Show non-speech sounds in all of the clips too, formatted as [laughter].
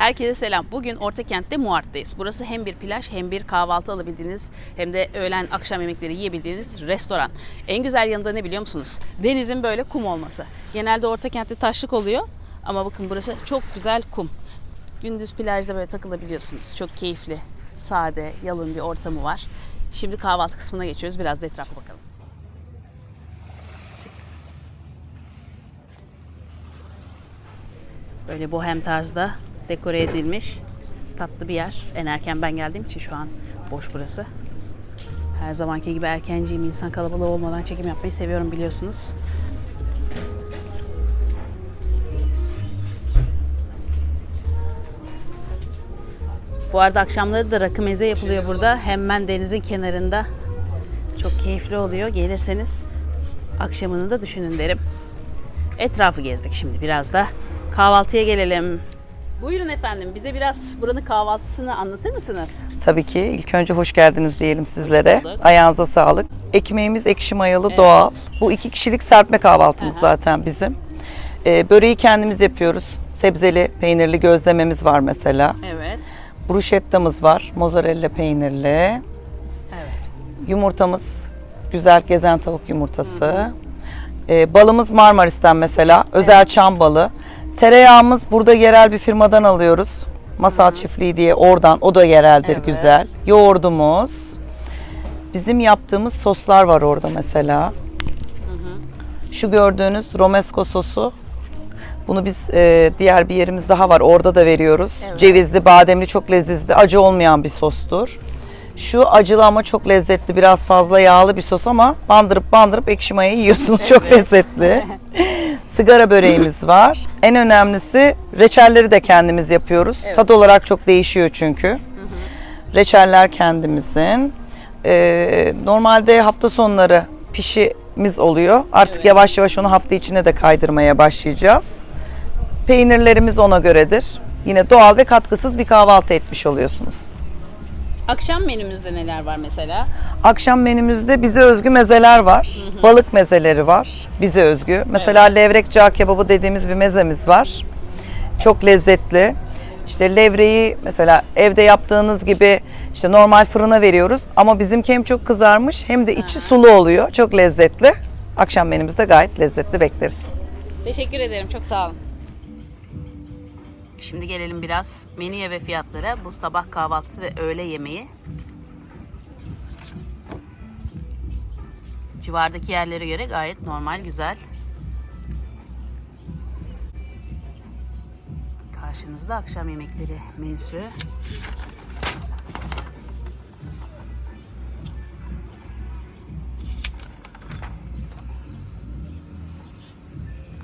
Herkese selam. Bugün Ortakent'te Muart'tayız. Burası hem bir plaj hem bir kahvaltı alabildiğiniz hem de öğlen akşam yemekleri yiyebildiğiniz restoran. En güzel yanında ne biliyor musunuz? Denizin böyle kum olması. Genelde Ortakent'te taşlık oluyor ama bakın burası çok güzel kum. Gündüz plajda böyle takılabiliyorsunuz. Çok keyifli, sade, yalın bir ortamı var. Şimdi kahvaltı kısmına geçiyoruz. Biraz da etrafa bakalım. Böyle bohem tarzda dekore edilmiş tatlı bir yer. En erken ben geldiğim için şu an boş burası. Her zamanki gibi erkenciyim. insan kalabalığı olmadan çekim yapmayı seviyorum biliyorsunuz. Bu arada akşamları da rakı meze yapılıyor burada. Hemen denizin kenarında. Çok keyifli oluyor. Gelirseniz akşamını da düşünün derim. Etrafı gezdik şimdi biraz da. Kahvaltıya gelelim. Buyurun efendim bize biraz buranın kahvaltısını anlatır mısınız? Tabii ki. İlk önce hoş geldiniz diyelim sizlere. Ayağınıza sağlık. Ekmeğimiz ekşi mayalı Evet. doğal. Bu iki kişilik serpme kahvaltımız Aha. zaten bizim. Ee, böreği kendimiz yapıyoruz. Sebzeli, peynirli gözlememiz var mesela. Evet. Bruschettamız var. Mozzarella peynirli. Evet. Yumurtamız güzel gezen tavuk yumurtası. Ee, balımız Marmaris'ten mesela. Özel çam balı. Tereyağımız burada yerel bir firmadan alıyoruz. Masal Çiftliği diye oradan. O da yereldir Evet. güzel. Yoğurdumuz. Bizim yaptığımız soslar var orada mesela. Şu gördüğünüz romesco sosu. Bunu biz e, diğer bir yerimiz daha var. Orada da veriyoruz. Evet. Cevizli, bademli çok lezzetli, acı olmayan bir sostur. Şu acılı ama çok lezzetli, biraz fazla yağlı bir sos ama bandırıp bandırıp ekşi maya yiyorsunuz. Çok lezzetli. [laughs] Sigara böreğimiz [laughs] var. En önemlisi reçelleri de kendimiz yapıyoruz. Evet. Tad olarak çok değişiyor çünkü. Reçeller kendimizin. Ee, normalde hafta sonları pişimiz oluyor. Artık Evet. yavaş yavaş onu hafta içine de kaydırmaya başlayacağız. Peynirlerimiz ona göredir. Yine doğal ve katkısız bir kahvaltı etmiş oluyorsunuz. Akşam menümüzde neler var mesela? Akşam menümüzde bize özgü mezeler var. Balık mezeleri var. Bize özgü. Mesela levrek cağ kebabı dediğimiz bir mezemiz var. Çok lezzetli. İşte levreyi mesela evde yaptığınız gibi işte normal fırına veriyoruz ama bizimki hem çok kızarmış hem de içi sulu oluyor. Çok lezzetli. Akşam menümüzde gayet lezzetli bekleriz. Teşekkür ederim çok sağ olun. Şimdi gelelim biraz menüye ve fiyatlara. Bu sabah kahvaltısı ve öğle yemeği. Civardaki yerlere göre gayet normal, güzel. Karşınızda akşam yemekleri menüsü.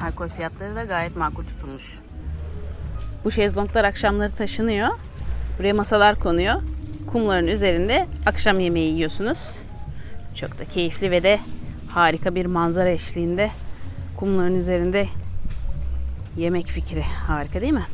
Alkol fiyatları da gayet makul tutulmuş. Bu şezlonglar akşamları taşınıyor. Buraya masalar konuyor. Kumların üzerinde akşam yemeği yiyorsunuz. Çok da keyifli ve de harika bir manzara eşliğinde kumların üzerinde yemek fikri harika değil mi?